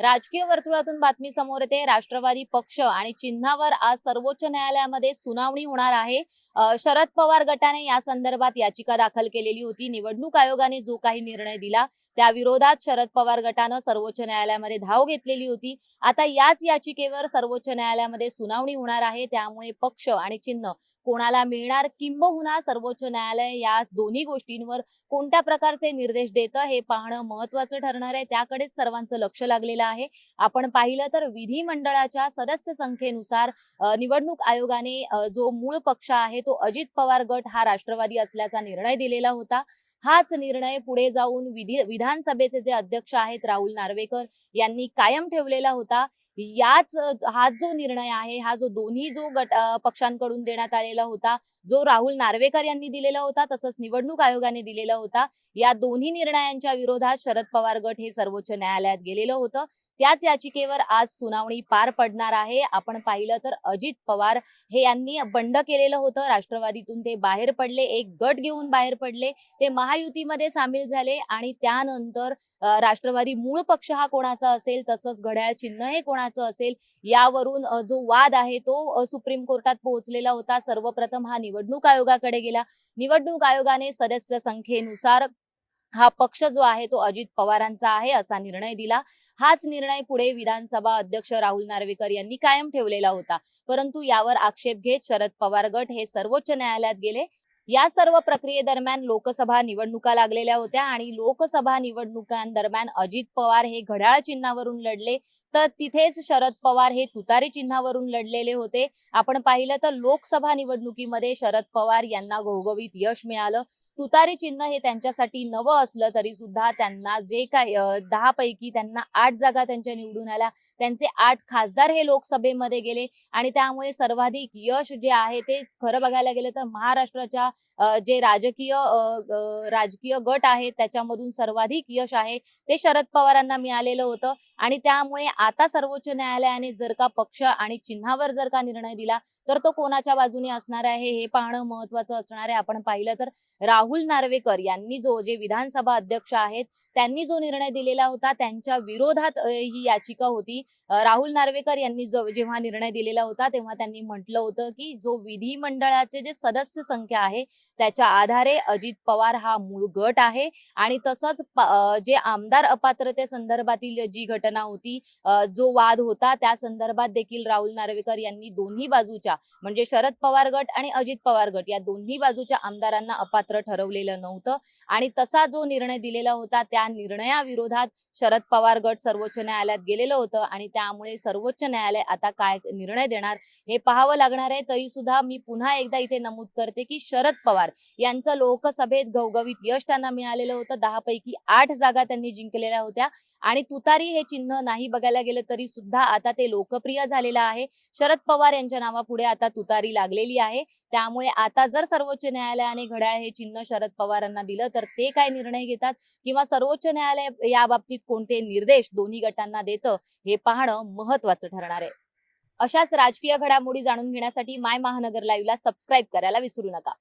राजकीय वर्तुळातून बातमी समोर येते. राष्ट्रवादी पक्ष आणि चिन्हावर आज सर्वोच्च न्यायालयामध्ये सुनावणी होणार आहे. शरद पवार गटाने या संदर्भात याचिका दाखल केलेली होती. निवडणूक आयोगाने जो काही निर्णय दिला त्या विरोधात शरद पवार गटानं सर्वोच्च न्यायालयामध्ये धाव घेतलेली होती. आता याच याचिकेवर सर्वोच्च न्यायालयामध्ये सुनावणी होणार आहे. त्यामुळे पक्ष आणि चिन्ह कोणाला मिळणार किंबहुना सर्वोच्च न्यायालय या दोन्ही गोष्टींवर कोणत्या प्रकारचे निर्देश देतं हे पाहणं महत्वाचं ठरणार आहे. त्याकडेच सर्वांचं लक्ष लागलेलं आहे. आपण पाहिलं तर विधिमंडळाच्या सदस्य संख्येनुसार निवडणूक आयोगाने जो मूळ पक्ष आहे तो अजित पवार गट हा राष्ट्रवादी असल्याचा निर्णय दिलेला होता. हाच निर्णय पुढे जाऊन विधी विधानसभेचे जे अध्यक्ष आहेत राहुल नार्वेकर यांनी कायम ठेवलेला होता. याच हा जो निर्णय आहे हा जो दोन्ही जो गट पक्षांकडून देण्यात आलेला होता जो राहुल नार्वेकर यांनी दिलेला होता तसंच निवडणूक आयोगाने दिलेला होता या दोन्ही निर्णयांच्या विरोधात शरद पवार गट हे सर्वोच्च न्यायालयात गेलेलं होतं. त्याच याचिकेवर आज सुनावणी पार पडणार आहे. आपण पाहिलं तर अजित पवार हे यांनी बंड केलेलं होतं. राष्ट्रवादीतून ते बाहेर पडले एक गट घेऊन बाहेर पडले ते महायुतीमध्ये सामील झाले आणि त्यानंतर राष्ट्रवादी मूळ पक्ष हा कोणाचा असेल तसंच घड्याळ चिन्ह हे कोणाचं करण्याचं असेल यावरून जो वाद आहे तो सुप्रीम कोर्टात पोहोचलेला होता. सर्वप्रथम हा निवडणूक आयोगाकडे गेला. निवडणूक आयोगाने सदस्य संख्येनुसार हा पक्ष जो आहे तो अजित पवारांचा आहे असा निर्णय दिला. हाच निर्णय पुढे विधानसभा अध्यक्ष राहुल नार्वेकर यांनी कायम ठेवलेला होता. परंतु यावर आक्षेप घेत शरद पवार गट हे सर्वोच्च न्यायालयात गेले. या सर्व प्रक्रियेदरम्यान लोकसभा निवडणुका लागलेल्या होत्या आणि लोकसभा निवडणुकांदरम्यान अजित पवार हे घड्याळ चिन्हावरून लढले. तर तिथेच शरद पवार हे तुतारी चिन्हावरून लढलेले होते. आपण पाहिलं तर लोकसभा निवडणुकीमध्ये शरद पवार यांना घवघवीत यश मिळालं. तुतारी चिन्ह हे त्यांच्यासाठी नवं असलं तरी सुद्धा त्यांना जे काय दहा पैकी त्यांना आठ जागा त्यांच्या निवडून आल्या. त्यांचे आठ खासदार हे लोकसभेमध्ये गेले आणि त्यामुळे सर्वाधिक यश जे आहे ते खरं बघायला गेलं तर महाराष्ट्राच्या जे राजकीय राजकीय गट आहेत त्याच्यामधून सर्वाधिक यश आहे ते शरद पवारांना मिळालेलं होतं. आणि त्यामुळे आता सर्वोच्च न्यायालयाने जर का पक्ष आणि चिन्हावर जर का निर्णय दिला तर तो कोणाच्या बाजूने असणार आहे हे पाहणं महत्वाचं असणार आहे. आपण पाहिलं तर राहुल नार्वेकर यांनी जो जे विधानसभा अध्यक्ष आहेत त्यांनी जो निर्णय दिलेला होता त्यांच्या विरोधात ही याचिका होती. राहुल नार्वेकर यांनी जेव्हा निर्णय दिलेला होता तेव्हा त्यांनी म्हटलं होतं की जो विधिमंडळाचे जे सदस्य संख्या आहे त्याच्या आधारे अजित पवार हा मूळ गट आहे. आणि तसंच जे आमदार अपात्रते संदर्भातील जी घटना होती जो वाद होता त्या संदर्भात देखील राहुल नार्वेकर यांनी दोन्ही बाजूच्या म्हणजे शरद पवार गट आणि अजित पवार गट या दोन्ही बाजूच्या आमदारांना अपात्र ठरवलेलं नव्हतं. आणि तसा जो निर्णय दिलेला होता त्या निर्णयाविरोधात शरद पवार गट सर्वोच्च न्यायालयात गेलेलं होतं. आणि त्यामुळे सर्वोच्च न्यायालय आता काय निर्णय देणार हे पाहावं लागणार आहे. तरी सुद्धा मी पुन्हा एकदा इथे नमूद करते की शरद शरद पवार यांचं लोकसभेत घवघवीत यश त्यांना मिळालेलं होतं. दहा पैकी आठ जागा त्यांनी जिंकलेल्या होत्या. आणि तुतारी हे चिन्ह नाही बघायला गेलं तरी सुद्धा आता ते लोकप्रिय झालेलं आहे. शरद पवार यांच्या नावापुढे आता तुतारी लागलेली आहे. त्यामुळे आता जर सर्वोच्च न्यायालयाने घड्याळ हे चिन्ह शरद पवारांना दिलं तर ते काय निर्णय घेतात? किंवा सर्वोच्च न्यायालय या बाबतीत कोणते निर्देश दोन्ही गटांना देतं? हे पाहणं महत्वाचं ठरणार आहे. अशाच राजकीय घडामोडी जाणून घेण्यासाठी माय महानगर लाईव्हला सबस्क्राईब करायला विसरू नका.